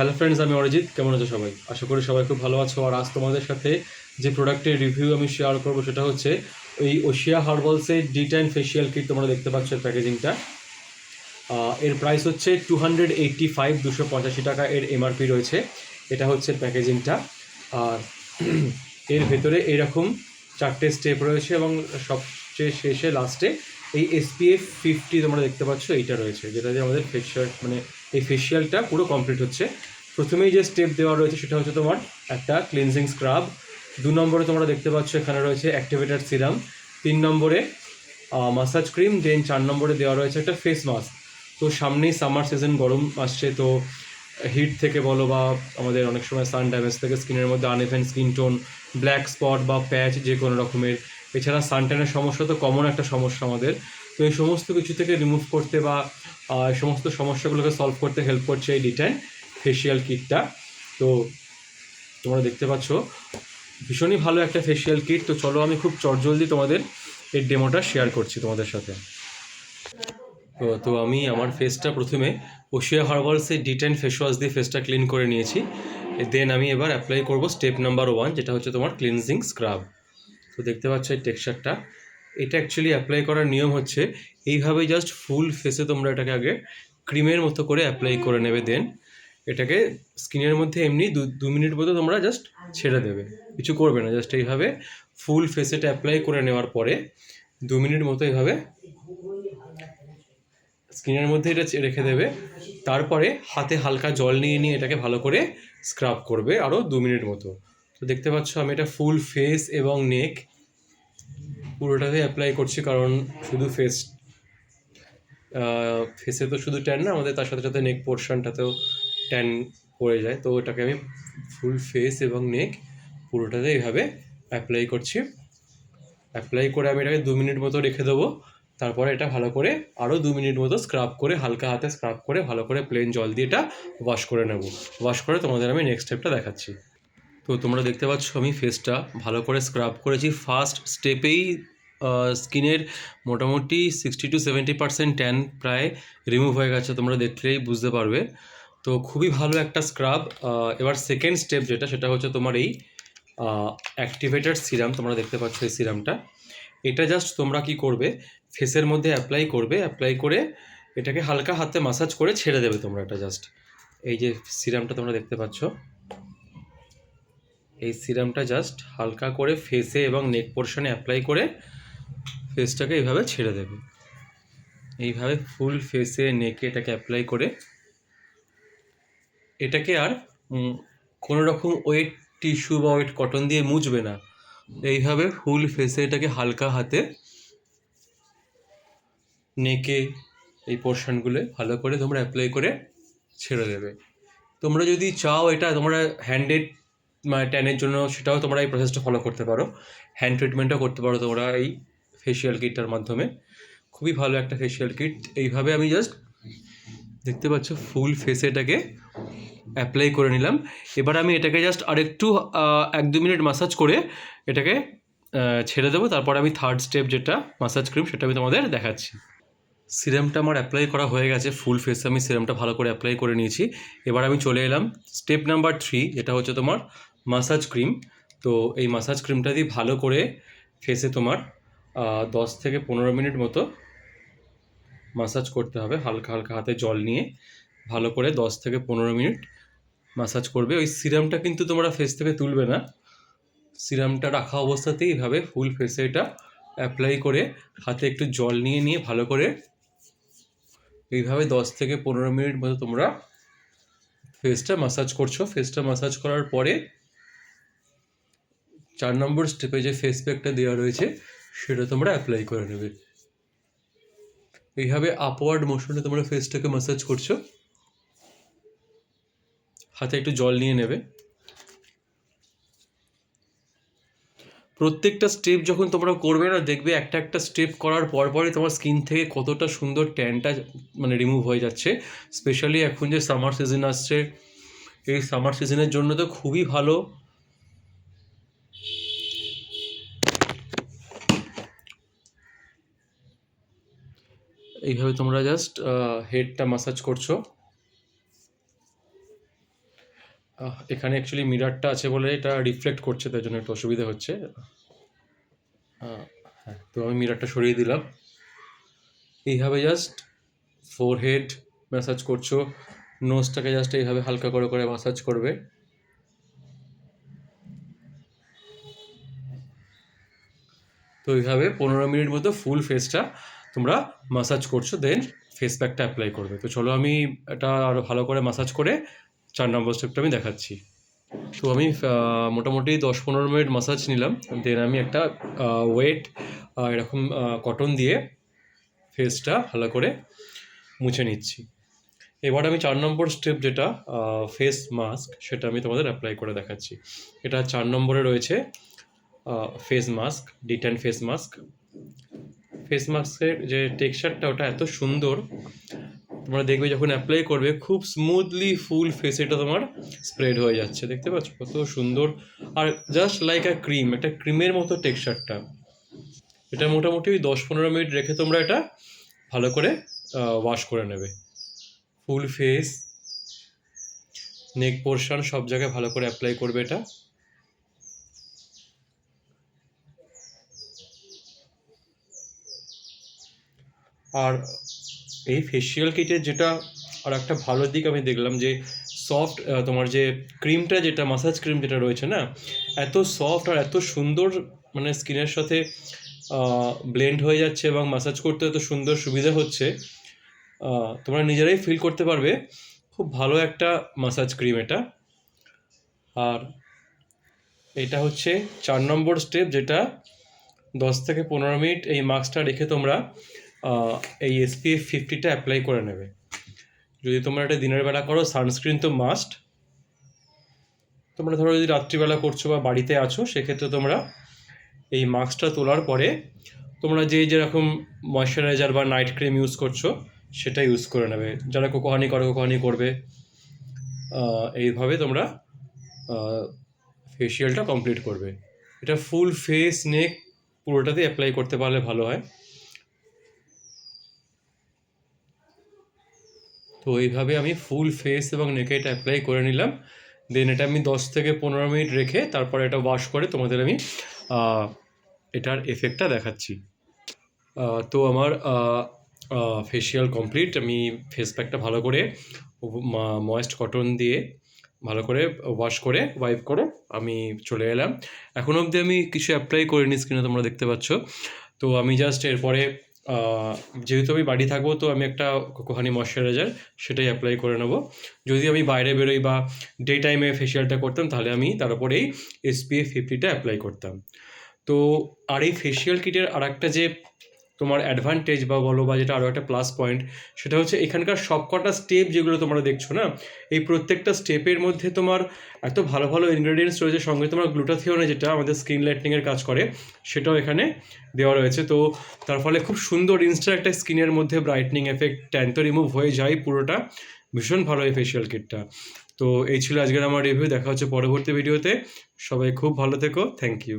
Hello friends আমি অরিজিৎ। কেমন আছো সবাই? আশা করি সবাই খুব ভালো আছো। আর আজ তোমাদের সাথে যে প্রোডাক্টের রিভিউ আমি শেয়ার করব সেটা হচ্ছে ওই ওশিয়া হার্বালসের ডি টাইম ফেশিয়াল কিট তোমরা দেখতে পাচ্ছ প্যাকেজিংটা এর প্রাইস হচ্ছে টু হান্ড্রেড এইট্টি ফাইভ দুশো পঁচাশি টাকা এর এমআরপি রয়েছে। এটা হচ্ছে প্যাকেজিংটা আর এর ভেতরে এরকম চারটে স্টেপ রয়েছে এবং সবচেয়ে শেষে লাস্টে এই এসপিএফ ফিফটি তোমরা দেখতে পাচ্ছ, এইটা রয়েছে। যেটা দিয়ে আমাদের ফেশিয়াল মানে এই ফেশিয়ালটা পুরো কমপ্লিট হচ্ছে। প্রথমেই যে স্টেপ দেওয়া রয়েছে সেটা হচ্ছে তোমার একটা ক্লিনজিং স্ক্রাব দু নম্বরে তোমরা দেখতে পাচ্ছ এখানে রয়েছে অ্যাক্টিভেটার সিরাম তিন নম্বরে মাসাজ ক্রিম দেন চার নম্বরে দেওয়া রয়েছে একটা ফেস মাস্ক তো সামনেই সামার সিজন গরম আসছে, তো হিট থেকে বলো বা আমাদের অনেক সময় সান ড্যামেজ থেকে স্কিনের মধ্যে uneven skin tone black spot বা প্যাচ যে কোনো রকমের। এছাড়া সানট্যানের সমস্যা তো কমন একটা সমস্যা আমাদের। তো এই সমস্ত কিছু থেকে রিমুভ করতে বা সমস্ত সমস্যাগুলোকে সলভ করতে হেল্প করছে এই ডিটাইন ফেসিয়াল কিটটা তো তোমরা দেখতে পাচ্ছ, ভীষণই ভালো একটা ফেসিয়াল কিট তো চলো আমি খুব চটজলদি তোমাদের এই ডেমোটা শেয়ার করছি তোমাদের সাথে। তো তো আমি আমার ফেসটা প্রথমে ওশিয়া হার্বালসের ডিটেন ফেস ওয়াশ দিয়ে ফেসটা ক্লিন করে নিয়েছি। দেন আমি এবার অ্যাপ্লাই করব স্টেপ নাম্বার ওয়ান যেটা হচ্ছে তোমার ক্লিনজিং স্ক্রাব তো দেখতে পাচ্ছ এই টেক্সচারটা এটা অ্যাকচুয়ালি অ্যাপ্লাই করার নিয়ম হচ্ছে, এইভাবে জাস্ট ফুল ফেসে তোমরা এটাকে আগে ক্রিমের মতো করে অ্যাপ্লাই করে নেবে দেন এটাকে স্কিনের মধ্যে এমনি দু দু মিনিট মতো তোমরা জাস্ট ছেড়ে দেবে। কিছু করবে না জাস্ট এইভাবে ফুল ফেসেটা অ্যাপ্লাই করে নেওয়ার পরে দু মিনিট মতো এইভাবে স্কিনের মধ্যে এটা রেখে দেবে। তারপরে হাতে হালকা জল নিয়ে নিয়ে এটাকে ভালো করে স্ক্রাব করবে আরও দু মিনিট মতো। তো দেখতে পাচ্ছ আমি এটা ফুল ফেস এবং নেক পুরোটাতে অ্যাপ্লাই করছি কারণ শুধু ফেস ফেসে তো শুধু ট্যান না, আমাদের তার সাথে সাথে নেক পোর্শনটাতেও ট্যান পড়ে যায়। তো ওটাকে আমি ফুল ফেস এবং নেক পুরোটাতে এইভাবে অ্যাপ্লাই করছি। অ্যাপ্লাই করে আমি এটাকে দু মিনিট মতো রেখে দেবো। তারপরে এটা ভালো করে আরও দু মিনিট মতো স্ক্রাব করে, হালকা হাতে স্ক্রাব করে, ভালো করে প্লেন জল দিয়ে এটা ওয়াশ করে নেব। ওয়াশ করে তোমাদের আমি নেক্সট স্টেপটা দেখাচ্ছি। তো তোমরা দেখতে পাচ্ছ আমি ফেসটা ভালো করে স্ক্রাব করেছি। ফার্স্ট স্টেপেই স্কিনের মোটামুটি sixty to seventy percent tan প্রায় রিমুভ হয়ে গেছে, তোমরা দেখলেই বুঝতে পারবে। তো খুবই ভালো একটা স্ক্রাব এবার সেকেন্ড স্টেপ যেটা, সেটা হচ্ছে তোমার এই অ্যাক্টিভেটেড সিরাম তোমরা দেখতে পাচ্ছ এই সিরামটা এটা জাস্ট তোমরা কি করবে ফেসের মধ্যে অ্যাপ্লাই করবে অ্যাপ্লাই করে এটাকে হালকা হাতে মাসাজ করে ছেড়ে দেবে তোমরা এটা জাস্ট এই যে সিরামটা তোমরা দেখতে পাচ্ছ। এই সিরামটা জাস্ট হালকা করে ফেসে এবং নেক পোর্শনে অ্যাপ্লাই করে ফেসটাকে এইভাবে ছেড়ে দেবে। এইভাবে ফুল ফেসে নেকে এটাকে অ্যাপ্লাই করে এটাকে আর কোনো রকম ওয়েট টিস্যু বা ওয়েট কটন দিয়ে মুছবে না। এইভাবে ফুল ফেসে এটাকে হালকা হাতে নেকে এই পোর্শনগুলো ভালো করে তোমরা অ্যাপ্লাই করে ছেড়ে দেবে। তোমরা যদি চাও এটা, তোমরা হ্যান্ডেড ট্যানের জন্য সেটাও তোমরা এই প্রসেসটা ফলো করতে পারো। হ্যান্ড ট্রিটমেন্টও করতে পারো তোমরা এই ফেশিয়াল কিটটার মাধ্যমে। খুবই ভালো একটা ফেসিয়াল কিট এইভাবে আমি জাস্ট দেখতে পাচ্ছ ফুল ফেসে এটাকে অ্যাপ্লাই করে নিলাম। এবার আমি এটাকে জাস্ট আরেকটু এক দু মিনিট মাসাজ করে এটাকে ছেড়ে দেবো। তারপর আমি থার্ড স্টেপ যেটা মাসাজ ক্রিম সেটা আমি তোমাদের দেখাচ্ছি। সিরামটা আমার অ্যাপ্লাই করা হয়ে গেছে ফুল ফেসে আমি সিরামটা ভালো করে অ্যাপ্লাই করে নিয়েছি। এবার আমি চলে এলাম স্টেপ নাম্বার থ্রি যেটা হচ্ছে তোমার মাসাজ ক্রিম তো এই মাসাজ ক্রিমটা দিয়ে ভালো করে ফেসে তোমার দশ থেকে পনেরো মিনিট মতো মাসাজ করতে হবে, হালকা হালকা হাতে জল নিয়ে। ভালো করে দশ থেকে পনেরো মিনিট মাসাজ করবে। ওই সিরামটা কিন্তু তোমরা ফেস থেকে তুলবে না। সিরামটা রাখা অবস্থাতেই এইভাবে ফুল ফেসে এটা অ্যাপ্লাই করে হাতে একটু জল নিয়ে নিয়ে ভালো করে এইভাবে দশ থেকে পনেরো মিনিট মতো তোমরা ফেসটা মাসাজ করছ। ফেসটা মাসাজ করার পরে চার নম্বর স্টেপে যে ফেস প্যাকটা দেওয়া রয়েছে, সেটা তোমরা অ্যাপ্লাই করে নেবে। এইভাবে আপওয়ার্ড মোশনে তোমরা ফেসটাকে মাসাজ করছ। হাতে একটু জল নিয়ে নেবে। প্রত্যেকটা স্টেপ যখন তোমরা করবে না, দেখবে একটা একটা স্টেপ করার পর পরই তোমার স্কিন থেকে কতটা সুন্দর ট্যানটা মানে রিমুভ হয়ে যাচ্ছে। স্পেশালি এখন যে সামার সিজন আসছে, এই সামার সিজনের জন্য তো খুবই ভালো। এইভাবে তোমরা জাস্ট হেডটা মাসাজ করছ। এখানে অ্যাকচুয়ালি মিরারটা আছে বলে এটা রিফ্লেক্ট করছে তার জন্য একটু অসুবিধা হচ্ছে। হ্যাঁ তো আমি মিরারটা সরিয়ে দিলাম। এইভাবে জাস্ট ফোরহেড ম্যাসাজ করছ নোজটাকে জাস্ট এইভাবে হালকা করে করে ম্যাসাজ করবে। তো এইভাবে পনেরো মিনিট মতো ফুল ফেসটা তোমরা মাসাজ করছ দেন ফেস প্যাকটা অ্যাপ্লাই করবে। তো চলো আমি এটা আরও ভালো করে মাসাজ করে চার নম্বর স্টেপটা আমি দেখাচ্ছি। তো আমি মোটামুটি দশ পনেরো মিনিট মাসাজ নিলাম দেন আমি একটা ওয়েট এরকম কটন দিয়ে ফেসটা ভালো করে মুছে নিচ্ছি। এবার আমি চার নম্বর স্টেপ যেটা ফেস মাস্ক সেটা আমি তোমাদের অ্যাপ্লাই করে দেখাচ্ছি। এটা চার নম্বরে রয়েছে face mask D tan face mask face মাস্কের যে টেক্সচারটা ওটা এত সুন্দর তোমরা দেখবে যখন অ্যাপ্লাই করবে, খুব স্মুথলি ফুল ফেস এটা তোমার স্প্রেড হয়ে যাচ্ছে। দেখতে পাচ্ছ? কত সুন্দর। আর জাস্ট লাইক আ ক্রিম একটা ক্রিমের মতো টেক্সচারটা এটা মোটামুটি ওই দশ পনেরো মিনিট রেখে তোমরা এটা ভালো করে ওয়াশ করে নেবে। ফুল ফেস নেক পোর্শন সব জায়গায় ভালো করে অ্যাপ্লাই করবে এটা। আর এই ফেসিয়াল কিটের যেটা আর একটা ভালো দিক আমি দেখলাম যে সফট তোমার যে ক্রিমটা যেটা মাসাজ ক্রিম যেটা রয়েছে না, এত সফট আর এত সুন্দর মানে স্কিনের সাথে ব্লেন্ড হয়ে যাচ্ছে এবং মাসাজ করতে এত সুন্দর সুবিধা হচ্ছে তোমরা নিজেরাই ফিল করতে পারবে। খুব ভালো একটা মাসাজ ক্রিম এটা। আর এটা হচ্ছে চার নম্বর স্টেপ যেটা দশ থেকে পনেরো মিনিট এই মাস্কটা রেখে তোমরা এই এসপিএফ ফিফটিটা অ্যাপ্লাই করে নেবে। যদি তোমরা এটা দিনের বেলা করো সানস্ক্রিন তো মাস্ট তোমরা ধরো যদি রাত্রিবেলা করছ বা বাড়িতে আছো, সেক্ষেত্রে তোমরা এই মাস্কটা তোলার পরে তোমরা যে যেরকম ময়শ্চারাইজার বা নাইট ক্রিম ইউজ করছ, সেটা ইউজ করে নেবে। যারা কোকোহানি করে কোকোহানি করবে। এইভাবে তোমরা ফেসিয়ালটা কমপ্লিট করবে। এটা ফুল ফেস নেক পুরোটাতে অ্যাপ্লাই করতে পারলে ভালো হয়। তো এইভাবে আমি ফুল ফেস এবং নেকে এটা অ্যাপ্লাই করে নিলাম। দেন এটা আমি দশ থেকে পনেরো মিনিট রেখে তারপরে এটা ওয়াশ করে তোমাদের আমি এটার এফেক্টটা দেখাচ্ছি। তো আমার ফেসিয়াল কমপ্লিট আমি ফেস প্যাকটা ভালো করে ময়েস্ট কটন দিয়ে ভালো করে ওয়াশ করে ওয়াইপ করে আমি চলে এলাম। এখন অবধি আমি কিছু অ্যাপ্লাই করিনি স্ক্রিনে তোমরা দেখতে পাচ্ছ। তো আমি জাস্ট এরপরে যেহেতু আমি বাড়ি থাকব, তো আমি একটা কোকোহানি ময়শ্চারাইজার সেটাই অ্যাপ্লাই করে নেব। যদি আমি বাইরে বেরোই বা ডে টাইমে ফেসিয়ালটা করতাম, তাহলে আমি তার উপরেই এসপিএফ ফিফটিটা অ্যাপ্লাই করতাম। তো আর এই ফেসিয়াল কিটের আর একটা যে তোমার অ্যাডভান্টেজ বা বলো বা যেটা আরও একটা প্লাস পয়েন্ট সেটা হচ্ছে এখানকার সবকটা স্টেপ যেগুলো তোমরা দেখছ না, এই প্রত্যেকটা স্টেপের মধ্যে তোমার এত ভালো ভালো ইনগ্রেডিয়েন্টস রয়েছে, সঙ্গে তোমার গ্লুটাথিওনে যেটা আমাদের স্ক্রিন লাইটনিংয়ের কাজ করে, সেটাও এখানে দেওয়া রয়েছে। তো তার ফলে খুব সুন্দর ইনস্টার একটা স্কিনের মধ্যে ব্রাইটনিং এফেক্ট ট্যান তো রিমুভ হয়ে যায় পুরোটা। ভীষণ ভালো এই ফেসিয়াল কিটটা তো এই ছিল আজকের আমার রিভিউ দেখা হচ্ছে পরবর্তী ভিডিওতে সবাই খুব ভালো থেকো। Thank you